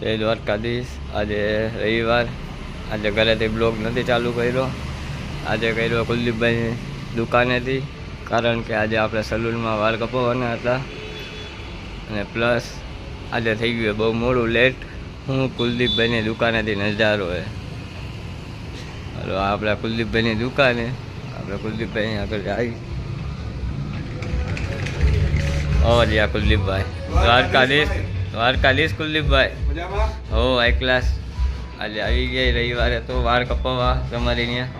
જય દ્વારકાધીશ આજે રવિવાર. આજે ઘરેથી બ્લોગ નથી ચાલુ કર્યો. આજે કર્યો કુલદીપભાઈની દુકાનેથી, કારણ કે આજે આપણે સલૂનમાં વાળ કપાવવાના હતા. અને પ્લસ, આજે થઈ ગયું બહુ મોડું લેટ. હું કુલદીપભાઈની દુકાનેથી નજારો હે. હલો આપણે કુલદીપભાઈની દુકાને. આપણે કુલદીપભાઈ આગળ આવી ઓ જી કુલદીપભાઈ. દ્વારકાધીશ દ્વારકાધીશ કુલદીપભાઈ. હો આઈ ક્લાસ આજે આવી ગયા રવિવારે તો વાર કપાવવા તમારી ત્યાં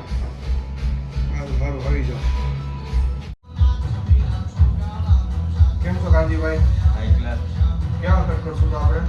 કેમ છો ગાંધીભાઈ ક્લાસ ક્યાં કરશું આપણે?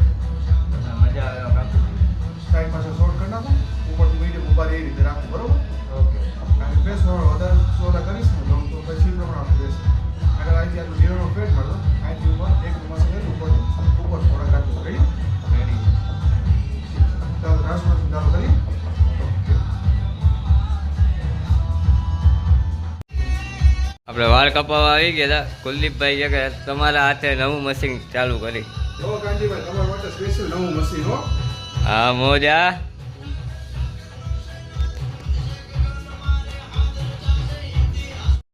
આપણે વાળ કપાવવા આવી ગયા હતા. કુલદીપભાઈ કે તમારા હાથે નવું મશીન ચાલુ કરી. હો. હા મોજા.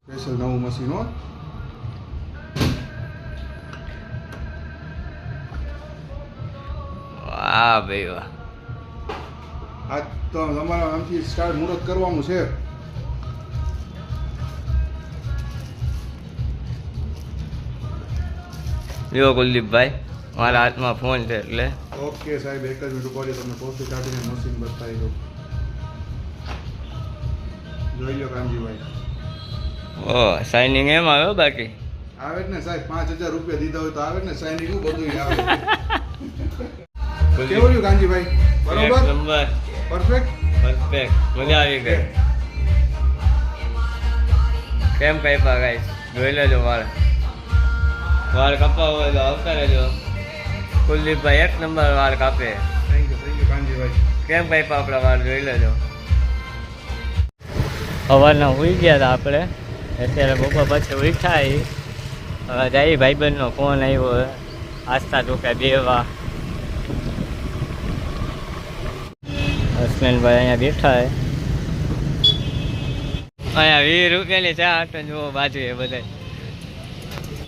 સ્પેશિયલ નવું મશીન હો. વાહ ભાઈ વાહ. આજ તો તમારા આમથી સ્ટાર્ટ મુહૂર્ત કરવાનું છે. જો કુલદીપભાઈ મારા હાથમાં ફોન છે એટલે. ઓકે સાહેબ એક જ મિનિટ રહ્યો તમને પોસ્ટ કાઢીને મશીન બતાવી દઉં. જોઈ લો કાનજીભાઈ. ઓ સાઇનિંગ એમ આવ્યો બાકી? આવે જ ને સાહેબ પાંચ હજાર રૂપિયા દીધા હોય તો આવે જ ને સાઈનિંગ બધું આવે. કેવું રહ્યું કાનજીભાઈ? બરોબર? નંબર. પરફેક્ટ પરફેક્ટ મજા આવી ગઈ. કેમ કઈ ગાઈસ જોઈ લેજો વાળ વાળ કપાવ હોય તો આવતા રહેજો. કુલદીપભાઈ એક નંબર વાળ કાપે. કેમ કઈ આપણા વાળ જોઈ લેજો. સવારના ઉઈ ગયા હતા આપણે. અત્યારે બપોર પછી ઉઠાઈ હવે જાય ભાઈબંધનો ફોન આવ્યો આસ્થા ટૂંકા દેવા હસમેનભાઈ અહીંયા બેઠા અહીંયા વીસ રૂપિયાની ચા આટો જુઓ બાજુ એ બધા